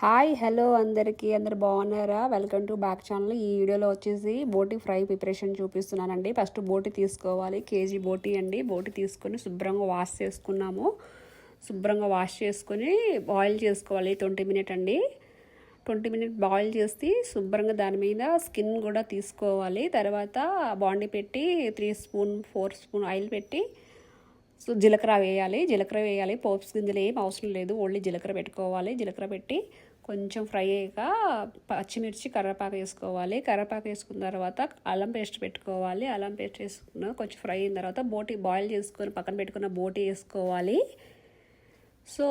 Hi hello అందరికీ. అందరు బాగున్నారా? Welcome to back channel. ఈ వీడియోలో వచ్చేసి బోటి ఫ్రై ప్రిపరేషన్ చూపిస్తున్నానండి. ఫస్ట్ బోటి తీసుకోవాలి. కేజీ బోటి అండి. బోటి తీసుకొని శుభ్రంగా వాష్ చేసుకున్నాము. శుభ్రంగా వాష్ చేసుకొని బాయిల్ చేసుకోవాలి. ట్వంటీ మినిట్ అండి. ట్వంటీ మినిట్ బాయిల్ చేసి శుభ్రంగా దాని మీద స్కిన్ కూడా తీసుకోవాలి. తర్వాత బాండి పెట్టి three spoon four spoon oil పెట్టి సో జీలకర్ర వేయాలి జీలకర్ర వేయాలి. పోప్స్ గింజలు ఏం అవసరం లేదు. ఓన్లీ జీలకర్ర పెట్టుకోవాలి. జీలకర్ర పెట్టి కొంచెం ఫ్రై అయ్యాక పచ్చిమిర్చి కర్రపాకు వేసుకోవాలి. కర్రపాకు వేసుకున్న తర్వాత అల్లం పేస్ట్ పెట్టుకోవాలి. అల్లం పేస్ట్ వేసుకున్న కొంచెం ఫ్రై అయిన తర్వాత బోటి బాయిల్ చేసుకొని పక్కన పెట్టుకున్న బోటి వేసుకోవాలి. సో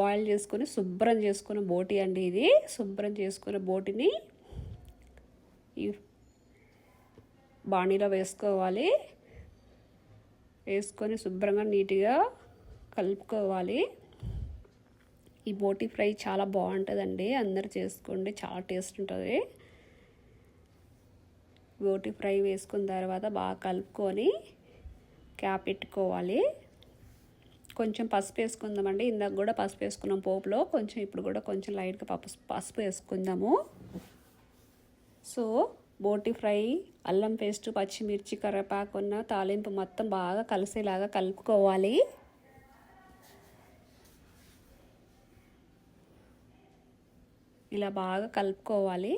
బాయిల్ చేసుకొని శుభ్రం చేసుకున్న బోటి అండి ఇది. శుభ్రం చేసుకున్న బోటిని ఈ బాణీలో వేసుకోవాలి. వేసుకొని శుభ్రంగా నీట్గా కలుపుకోవాలి. ఈ బోటి ఫ్రై చాలా బాగుంటుందండి. అందరు చేసుకోండి చాలా టేస్ట్ ఉంటుంది. బోటి ఫ్రై వేసుకున్న తర్వాత బాగా కలుపుకొని క్యాప్ పెట్టుకోవాలి. కొంచెం పసుపు వేసుకుందామండి. ఇందాక కూడా పసుపు వేసుకున్నాం పోపులో. కొంచెం ఇప్పుడు కూడా కొంచెం లైట్గా పసుపు పసుపు వేసుకుందాము. సో బోటి ఫ్రై అల్లం పేస్ట్ పచ్చిమిర్చి కరివేపాకు ఉన్న తాలింపు మొత్తం బాగా కలిసేలాగా కలుపుకోవాలి. ఇలా బాగా కలుపుకోవాలి.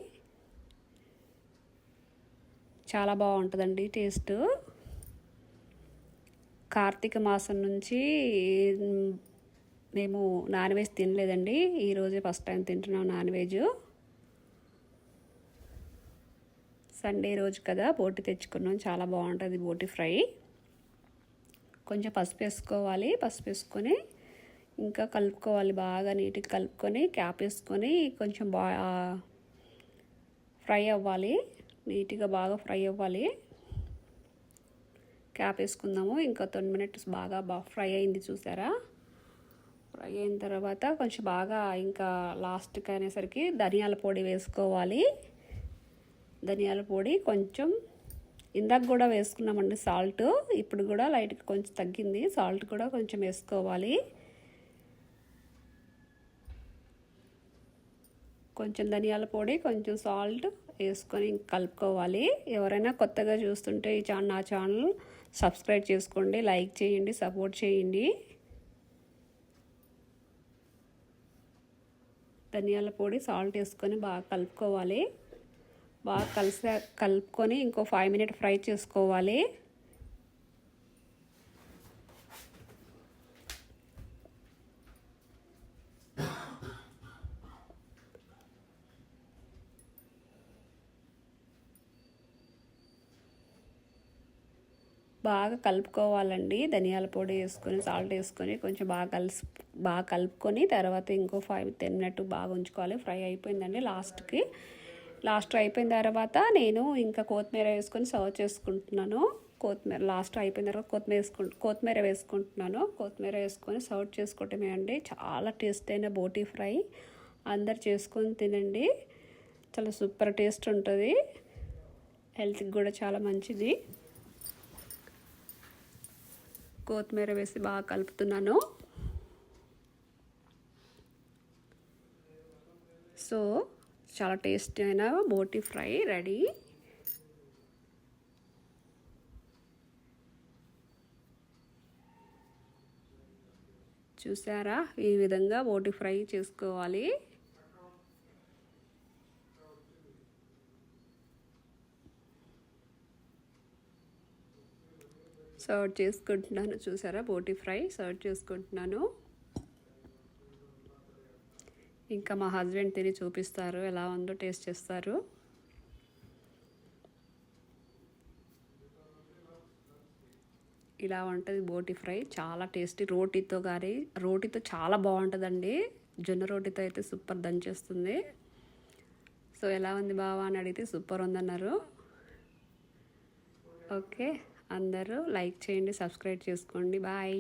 చాలా బాగుంటుందండి టేస్ట్. కార్తీక మాసం నుంచి మేము నాన్ వెజ్ తినలేదండి. ఈరోజే ఫస్ట్ టైం తింటున్నాం నాన్ వెజ్. సండే రోజు కదా బోటి తెచ్చుకున్నాం. చాలా బాగుంటుంది బోటి ఫ్రై. కొంచెం పసుపు వేసుకోవాలి. పసుపు వేసుకొని ఇంకా కలుపుకోవాలి బాగా నీట్గా కలుపుకొని క్యాప్ వేసుకొని కొంచెం బా ఫ్రై అవ్వాలి. నీట్గా బాగా ఫ్రై అవ్వాలి. క్యాప్ వేసుకుందాము. ఇంకా టెన్ మినిట్స్ బాగా బాగా ఫ్రై అయింది చూసారా? ఫ్రై అయిన తర్వాత కొంచెం బాగా ఇంకా లాస్ట్కి అనేసరికి ధనియాల పొడి వేసుకోవాలి. ధనియాల పొడి కొంచెం ఇందాక కూడా వేసుకున్నామండి సాల్ట్. ఇప్పుడు కూడా లైట్గా కొంచెం తగ్గింది. సాల్ట్ కూడా కొంచెం వేసుకోవాలి. కొంచెం ధనియాల పొడి కొంచెం సాల్ట్ వేసుకొని కలుపుకోవాలి. ఎవరైనా కొత్తగా చూస్తుంటే ఈ ఛానల్ నా ఛానల్ సబ్స్క్రైబ్ చేసుకోండి లైక్ చేయండి సపోర్ట్ చేయండి. ధనియాల పొడి సాల్ట్ వేసుకొని బాగా కలుపుకోవాలి. బాగా కలిసి కలుపుకొని ఇంకో ఫైవ్ మినిట్ ఫ్రై చేసుకోవాలి. బాగా కలుపుకోవాలండి. ధనియాల పొడి వేసుకొని సాల్ట్ వేసుకొని కొంచెం బాగా కలిసి బాగా కలుపుకొని తర్వాత ఇంకో ఫైవ్ టెన్ మినిట్ బాగా ఉంచుకోవాలి. ఫ్రై అయిపోయిందండి లాస్ట్కి లాస్ట్ అయిపోయిన తర్వాత నేను ఇంకా కొత్తిమీర వేసుకొని సర్వ్ చేసుకుంటున్నాను. కొత్తిమీర లాస్ట్ అయిపోయిన తర్వాత కొత్తిమీర వేసుకుంటు కొత్తిమీర వేసుకుంటున్నాను. కొత్తిమీర వేసుకొని సర్వ్ చేసుకోవటమే అండి. చాలా టేస్ట్ అయిన బోటీ ఫ్రై. అందరు చేసుకొని తినండి. చాలా సూపర్ టేస్ట్ ఉంటుంది. హెల్త్కి కూడా చాలా మంచిది. కొత్తిమీర వేసి బాగా కలుపుతున్నాను. సో చాలా టేస్టీ అయిన బోటి ఫ్రై రెడీ. చూసారా? ఈ విధంగా బోటి ఫ్రై చేసుకోవాలి. సర్వ్ చేసుకుంటున్నాను. చూసారా? బోటి ఫ్రై సర్వ్ చేసుకుంటున్నాను. ఇంకా మా హస్బెండ్ తిని చూపిస్తారు ఎలా ఉందో టేస్ట్ చేస్తారు. ఇలా ఉంటుంది బోటి ఫ్రై చాలా టేస్టీ. రోటీతో కానీ రోటీతో చాలా బాగుంటుందండి. జొన్న రోటీతో అయితే సూపర్ దంచేస్తుంది. సో ఎలా ఉంది బావా అని అడిగితే సూపర్ ఉందన్నారు. ఓకే అందరూ లైక్ చేయండి సబ్స్క్రైబ్ చేసుకోండి. బాయ్.